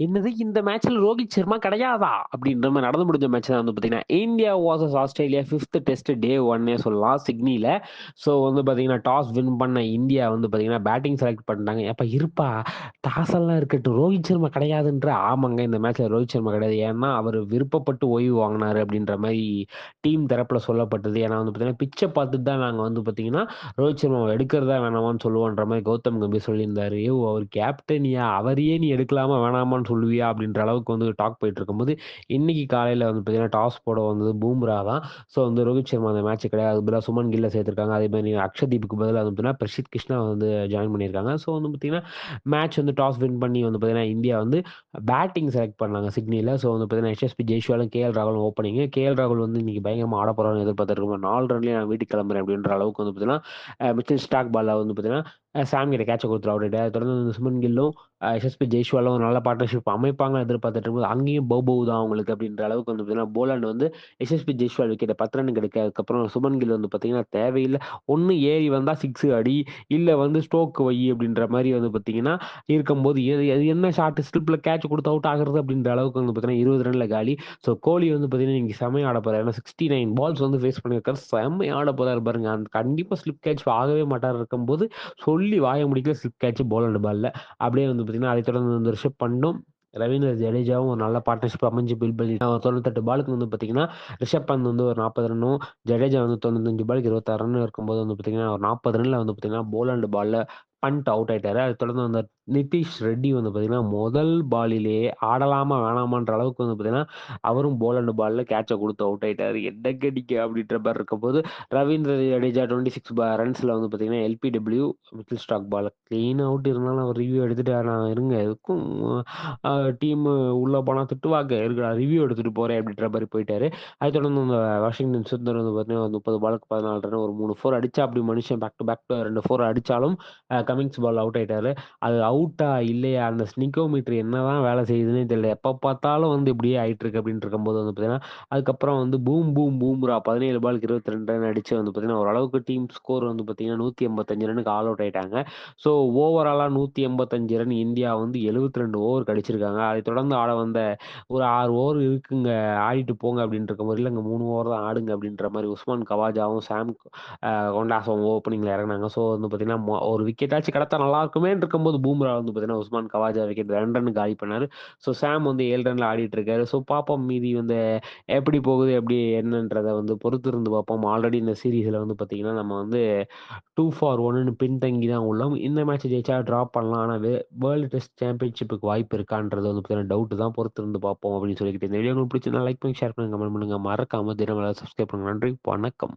என்னது இந்த மேட்ச்ல ரோஹித் சர்மா கிடையாதா? அப்படின்ற மாதிரி நடந்து முடிஞ்ச மேட்ச் தான் வந்து பார்த்தீங்கன்னா India versus Australia fifth test day ஒன்னே சொல்லலாம் சிட்னியில் ஸோ வந்து பார்த்தீங்கன்னா டாஸ் வின் பண்ண இந்தியா வந்து பார்த்தீங்கன்னா பேட்டிங் செலக்ட் பண்ணிட்டாங்க. எப்போ இருப்பா டாஸ் எல்லாம் இருக்கட்டும் ரோஹித் சர்மா கிடையாதுன்ற. ஆமாங்க இந்த மேட்ச்ல ரோஹித் சர்மா கிடையாது. ஏன்னா அவர் விருப்பப்பட்டு ஓய்வு வாங்கினாரு அப்படின்ற மாதிரி டீம் தரப்பில் சொல்லப்பட்டது. ஏன்னா வந்து பார்த்தீங்கன்னா பிச்சை பார்த்துட்டு தான் நாங்கள் வந்து பார்த்தீங்கன்னா ரோஹித் சர்மா எடுக்கிறதா வேணாமான்னு சொல்லுவோன்ற மாதிரி கௌதம் கம்பீர் சொல்லியிருந்தாரு. ஐயோ அவர் கேப்டனியா அவரையே நீ எடுக்கலாமா வேணாமான்னு சொல்லுவியா அப்படின்ற அளவுக்கு வந்து டாக் போயிட்டு இருக்கும்போது இன்னைக்கு காலையில் வந்து பார்த்தீங்கன்னா டாஸ் போட வந்தது பூம்ரா தான். ஸோ வந்து ரோஹித் சர்மா அந்த மேட்ச் கிடையாது. பதிலாக சுமன் கில்ல சேர்த்துருக்காங்க. அதே மாதிரி அக்ஷதீப்புக்கு பதிலாக வந்து பார்த்தீங்கன்னா பிரசித் கிருஷ்ணா வந்து ஜாயின் பண்ணியிருக்காங்க. ஸோ வந்து பார்த்தீங்கன்னா மேட்ச் வந்து டாஸ் வின் பண்ணி வந்து பார்த்தீங்கன்னா இந்தியா வந்து பேட்டிங் செலக்ட் பண்ணாங்க சிட்னியில். ஸோ வந்து பார்த்தீங்கன்னா எஸ்எஸ்பி ஜெய்ஷ்வாலும் கேஎல் ராகுலும் ஓப்பனிங் கேஎல் ராகுல் வந்து இன்னைக்கு பயங்கரமாக ஆட போகிறான்னு எதிர்பார்த்துருக்கோம் நாலு ரன்லேயே நான் வீட்டுக்கு கிளம்புறேன் அப்படின்ற அளவுக்கு வந்து பார்த்தீங்கன்னா மிச்சல் ஸ்டாக் பாலில் வந்து பார்த்தீங்கன்னா சாம்கிட்ட கேட்ச கொடுத்துரு அவுட் தொடர்ந்து வந்து சுமன் கில்லும் எஸ்எஸ்பி ஜெய்ஷ்வாலும் ஒரு நல்ல பார்ட்னர்ஷிப் அமைப்பாங்க எதிர்பார்த்துட்டு இருக்கும்போது அங்கேயும் பௌபவ் தான் அவங்களுக்கு அப்படின்ற அளவுக்கு வந்து பார்த்தீங்கன்னா போலாண்ட் வந்து எஸ்எஸ்பி ஜெய்ஷ்வால் விக்கெட்டை பத்து ரன் கிடைக்கிறதுக்கப்புறம் சுமன் கில் வந்து பார்த்தீங்கன்னா தேவையில்லை. ஒன்று ஏறி வந்தால் சிக்ஸ் அடி இல்லை வந்து ஸ்டோக் வை அப்படின்ற மாதிரி வந்து பார்த்தீங்கன்னா இருக்கும்போது எது என்ன ஷார்ட் ஸ்லிப்பில் கேட்ச் கொடுத்து அவுட் ஆகுறது அப்படின்ற அளவுக்கு வந்து பார்த்தீங்கன்னா இருபது ரனில் காலி. ஸோ கோலி வந்து பார்த்தீங்கன்னா நீங்கள் செம்மையாக ஆட போகிறார் ஏன்னா சிக்ஸ்டி நைன் பால்ஸ் வந்து ஃபேஸ் பண்ணியிருக்காரு. செம்மையாக ஆட போகிறார் பாருங்க. அந்த கண்டிப்பாக ஸ்லிப் கேட்ச் ஆகவே மாட்டார். இருக்கும்போது சொல்லி வாய முடிக்கல ஸ்லிப் கேட்ச் அண்ட் பால்ல அப்படியே வந்து பார்த்தீங்கன்னா அதை தொடர்ந்து வந்து ரிஷப் பண்ணும். ரவீந்திர ஜடேஜாவும் ஒரு நல்ல பார்ட்னர்ஷிப் அமைஞ்சு பில் பண்ணி தொண்ணூத்தெட்டு பாலுக்கு வந்து பார்த்தீங்கன்னா ரிஷப் பந்த் வந்து ஒரு நாற்பது ரன்னும் ஜடேஜா வந்து தொண்ணூத்தஞ்சு பாலுக்கு இருபத்தாறு ரன் இருக்கும்போது வந்து பார்த்தீங்கன்னா ஒரு நாற்பது ரன்ல வந்து பார்த்தீங்கன்னா போலண்ட் பால்ல பண்ட் அவுட் ஆயிட்டாரு. அதை தொடர்ந்து அந்த நிதிஷ் ரெட்டி வந்து பார்த்தீங்கன்னா முதல் பாலிலேயே ஆடலாமா வேணாமான்ற அளவுக்கு வந்து பார்த்தீங்கன்னா அவரும் போல் அண்ட் பாலில் கேட்சை கொடுத்து அவுட் ஆயிட்டாரு. என்ன கடிக்க அப்படின்ற மாதிரி இருக்கும்போது ரவீந்திர ஜடேஜா டுவெண்ட்டி சிக்ஸ் ரன்ஸில் வந்து பார்த்தீங்கன்னா LBW middle stock ball clean out இருந்தாலும் அவர் ரிவ்யூ எடுத்துகிட்டு நான் இருங்க எதுக்கும் டீம் உள்ளே போனால் திட்டுவாங்க. இருக்கிற ரிவ்யூ எடுத்துகிட்டு போகிறேன் அப்படின்ற மாதிரி போயிட்டாரு. அதை தொடர்ந்து அந்த வாஷிங்டன் சுந்தர் வந்து பார்த்தீங்கன்னா முப்பது பாலுக்கு பதினாலு ரன் ஒரு மூணு ஃபோர் அடிச்சா அப்படி மனுஷன் பேக் டு பேக் ரெண்டு ஃபோர் அடித்தாலும் கமிங்ஸ் பால் அவுட் ஆயிட்டாரு. அது அவுட்டா இல்லையா? அந்த ஸ்னிக்கோமீட்டர் என்னதான் வேலை செய்யுதுன்னே தெரியல. எப்போ பார்த்தாலும் வந்து இப்படியே ஆயிட்டு இருக்கு அப்படின்னு இருக்கும்போது வந்து பார்த்தீங்கன்னா அதுக்கப்புறம் வந்து பூம் பூம் பூம்ரா பதினேழு பாலுக்கு இருபத்தி ரெண்டு ரன் அடிச்சு வந்து பார்த்தீங்கன்னா ஓரளவுக்கு டீம் ஸ்கோர் வந்து பார்த்தீங்கன்னா நூற்றி எண்பத்தஞ்சு ரனுக்கு ஆல் அவுட் ஆயிட்டாங்க. ஸோ ஓவராலாக நூற்றி எண்பத்தஞ்சு ரன் இந்தியா வந்து எழுபத்தி ரெண்டு ஓவர் கடிச்சிருக்காங்க அதை தொடர்ந்து ஆட வந்த ஒரு ஆறு ஓவர் இருக்குங்க ஆடிட்டு போங்க அப்படின்ற இருக்க மாதிரி இல்லைங்க மூணு ஓவர் தான் ஆடுங்க அப்படின்ற மாதிரி உஸ்மான் கவாஜாவும் சாம் கொண்டாசம் ஓப்பனிங்கில் இறங்கினாங்க. ஸோ வந்து பார்த்தீங்கன்னா ஒரு விக்கெட்டாச்சும் கிடத்தா நல்லா இருக்குமே இருக்கும்போது பும்ரா வந்து பார்த்தீங்கன்னா உஸ்மான் கவாஜா விக்கெட் ரெண்டு ரன் காலி பண்ணார். ஸோ சாம் வந்து ஏழு ரனில் ஆடிட்டு இருக்காரு. ஸோ பாப்போம் மீதி வந்து எப்படி போகுது எப்படி என்னன்றதை வந்து பொறுத்து இருந்து பார்ப்போம் ஆல்ரெடி இந்த சீரீஸில் வந்து பார்த்தீங்கன்னா நம்ம வந்து டூ ஃபார் ஒன்னு பின்தங்கி தான் உள்ளோம். இந்த மேட்ச் ஜெயிச்சா ட்ராப் பண்ணலாம். ஆனால் வேர்ல்டு டெஸ்ட் சாம்பியன்ஷிப்புக்கு வாய்ப்பு இருக்கான்றது வந்து பார்த்தீங்கன்னா டவுட் தான் பொறுத்து இருந்து பார்ப்போம் அப்படின்னு சொல்லிக்கிட்டு இந்த வீடியோ உங்களுக்கு பிடிச்சிருந்தா லைக் பண்ணி ஷேர் பண்ணுங்க கமெண்ட் பண்ணுங்க. மறக்காம தினமலை சப்ஸ்கிரைப் பண்ணுங்க. நன்றி வணக்கம்.